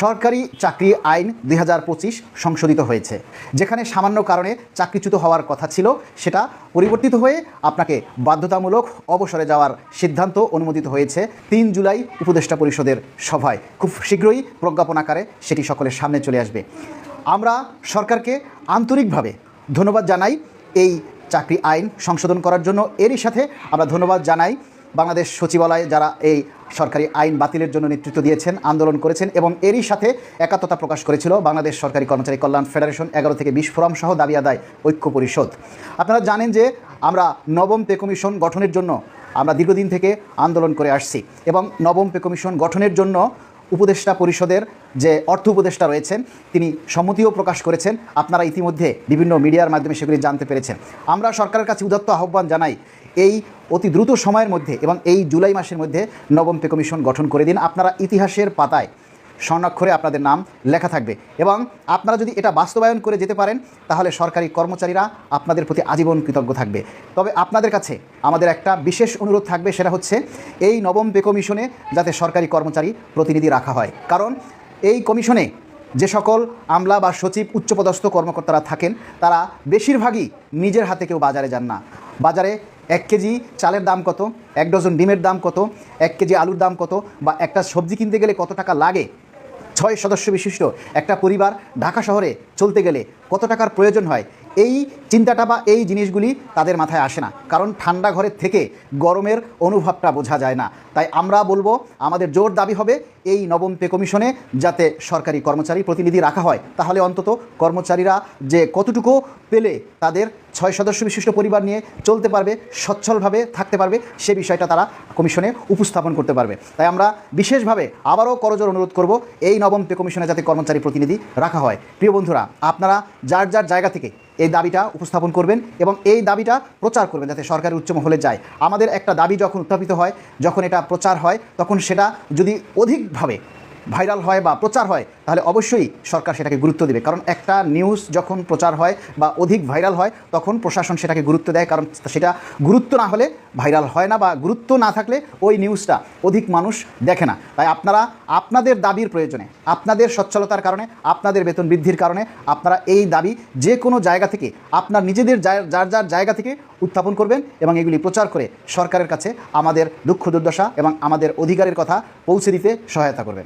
সরকারি চাকরি আইন দুই হাজার পঁচিশ সংশোধিত হয়েছে, যেখানে সামান্য কারণে চাকরিচ্যুত হওয়ার কথা ছিল, সেটা পরিবর্তিত হয়ে আপনাকে বাধ্যতামূলক অবসরে যাওয়ার সিদ্ধান্ত অনুমোদিত হয়েছে তিন জুলাই উপদেষ্টা পরিষদের সভায়। খুব শীঘ্রই প্রজ্ঞাপন আকারে সেটি সকলের সামনে চলে আসবে। আমরা সরকারকে আন্তরিকভাবে ধন্যবাদ জানাই এই চাকরি আইন সংশোধন করার জন্য। এরই সাথে আমরা ধন্যবাদ জানাই বাংলাদেশ সচিবালয় যারা এই সরকারি আইন বাতিলের জন্য নেতৃত্ব দিয়েছেন, আন্দোলন করেছেন এবং এরই সাথে একাত্মতা প্রকাশ করেছিল বাংলাদেশ সরকারি কর্মচারী কল্যাণ ফেডারেশন এগারো থেকে বিশ ফোরাম সহ দাবি আদায় ঐক্য পরিষদ। আপনারা জানেন যে আমরা নবম পে কমিশন গঠনের জন্য আমরা দীর্ঘদিন থেকে আন্দোলন করে আসছি এবং নবম পে কমিশন গঠনের জন্য উপদেষ্টা পরিষদের যে অর্থ উপদেষ্টা রয়েছেন, তিনি সম্মতিও প্রকাশ করেছেন। আপনারা ইতিমধ্যে বিভিন্ন মিডিয়ার মাধ্যমে সেগুলি জানতে পেরেছেন। আমরা সরকারের কাছে উদত্ত আহ্বান জানাই, এই অতি দ্রুত সময়ের মধ্যে এবং এই জুলাই মাসের মধ্যে নবম পে কমিশন গঠন করে দিন। আপনারা ইতিহাসের পাতায় স্বর্ণাক্ষরে আপনাদের নাম লেখা থাকবে। এবং আপনারা যদি এটা বাস্তবায়ন করে যেতে পারেন, তাহলে সরকারি কর্মচারীরা আপনাদের প্রতি আজীবন কৃতজ্ঞ থাকবে। তবে আপনাদের কাছে আমাদের একটা বিশেষ অনুরোধ থাকবে, সেটা হচ্ছে এই নবম পে কমিশনে যাতে সরকারি কর্মচারী প্রতিনিধি রাখা হয়। কারণ এই কমিশনে যে সকল আমলা বা সচিব, উচ্চপদস্থ কর্মকর্তারা থাকেন, তারা বেশিরভাগই নিজের হাতে কেউ বাজারে যান না। বাজারে এক কেজি চালের দাম কত, এক ডজন ডিমের দাম কত, এক কেজি আলুর দাম কত, বা একটা সবজি কিনতে গেলে কত টাকা লাগে ছয় সদস্য বিশিষ্ট একটা পরিবার ঢাকা শহরে চলতে গেলে কত টাকার প্রয়োজন হয়? এই চিন্তাটা বা এই জিনিসগুলি তাদের মাথায় আসে না। কারণ ঠান্ডা ঘরের থেকে গরমের অনুভবটা বোঝা যায় না। তাই আমরা বলব, আমাদের জোর দাবি হবে এই নবম পে কমিশনে যাতে সরকারি কর্মচারী প্রতিনিধি রাখা হয়। তাহলে অন্তত কর্মচারীরা যে কতটুকু পেলে তাদের ছয় সদস্য বিশিষ্ট পরিবার নিয়ে চলতে পারবে, সচ্ছলভাবে থাকতে পারবে, সে বিষয়টা তারা কমিশনে উপস্থাপন করতে পারবে। তাই আমরা বিশেষভাবে আবারও করজোর অনুরোধ করব, এই নবম পে কমিশনে যাতে কর্মচারী প্রতিনিধি রাখা হয়। প্রিয় বন্ধুরা, আপনারা যার যার জায়গা থেকে এই দাবিটা উপস্থাপন করবেন এবং এই দাবিটা প্রচার করবেন যাতে সরকারের উচ্চ মহলে যায়। আমাদের একটা দাবি যখন উত্থাপিত হয়, যখন এটা প্রচার হয়, তখন সেটা যদি অধিকভাবে ভাইরাল হয় বা প্রচার হয়, তাহলে অবশ্যই সরকার সেটাকে গুরুত্ব দেবে। কারণ একটা নিউজ যখন প্রচার হয় বা অধিক ভাইরাল হয়, তখন প্রশাসন সেটাকে গুরুত্ব দেয়। কারণ সেটা গুরুত্ব না হলে ভাইরাল হয় না বা গুরুত্ব না থাকলে ওই নিউজটা অধিক মানুষ দেখে না। তাই আপনারা আপনাদের দাবির প্রয়োজনে, আপনাদের সচ্ছলতার কারণে, আপনাদের বেতন বৃদ্ধির কারণে, আপনারা এই দাবি যে কোনো জায়গা থেকে, আপনার নিজেদের যার যার জায়গা থেকে উত্থাপন করবেন এবং এগুলি প্রচার করে সরকারের কাছে আমাদের দুঃখ দুর্দশা এবং আমাদের অধিকারের কথা পৌঁছে দিতে সহায়তা করবেন।